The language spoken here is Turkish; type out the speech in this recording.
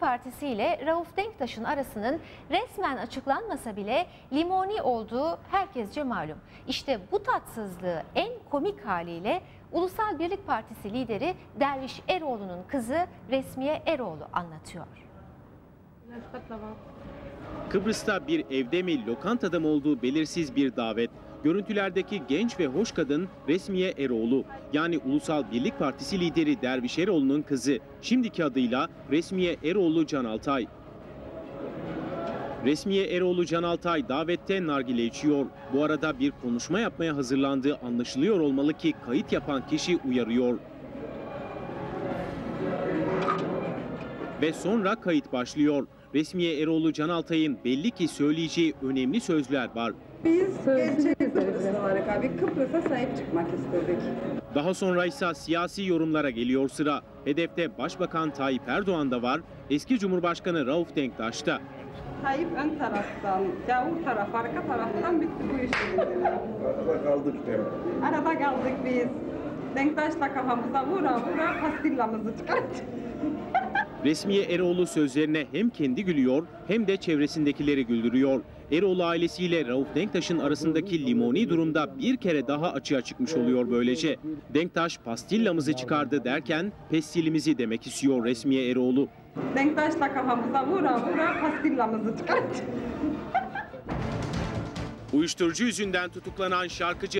Partisi ile Rauf Denktaş'ın arasının resmen açıklanmasa bile limoni olduğu herkesce malum. İşte bu tatsızlığı en komik haliyle Ulusal Birlik Partisi lideri Derviş Eroğlu'nun kızı Resmiye Eroğlu anlatıyor. Kıbrıs'ta bir evde mi lokantada mı olduğu belirsiz bir davet. Görüntülerdeki genç ve hoş kadın Resmiye Eroğlu yani Ulusal Birlik Partisi lideri Derviş Eroğlu'nun kızı. Şimdiki adıyla Resmiye Eroğlu Can Altay. Resmiye Eroğlu Can Altay davette nargile içiyor. Bu arada bir konuşma yapmaya hazırlandığı anlaşılıyor olmalı ki kayıt yapan kişi uyarıyor. Ve sonra kayıt başlıyor. Resmiye Eroğlu Can Altay'ın belli ki söyleyeceği önemli sözler var. Biz gerçek Kıbrıslı olarak abi Kıbrıs'a sahip çıkmak istedik. Daha sonra ise siyasi yorumlara geliyor sıra. Hedefte Başbakan Tayyip Erdoğan da var, eski Cumhurbaşkanı Rauf Denktaş da. Tayyip ön taraftan, gavur taraf, arka taraftan bitti bu iş dediler. Arada kaldık demek. Arada kaldık biz. Denktaşla kafamıza vura vura pastillamızı çıkarttık. Resmiye Eroğlu sözlerine hem kendi gülüyor hem de çevresindekileri güldürüyor. Eroğlu ailesiyle Rauf Denktaş'ın arasındaki limoni durumda bir kere daha açığa çıkmış oluyor böylece. Denktaş pastillamızı çıkardı derken pestilimizi demek istiyor Resmiye Eroğlu. Denktaşla kafamıza vura vura pastillamızı çıkarttık. Uyuşturucu yüzünden tutuklanan şarkıcı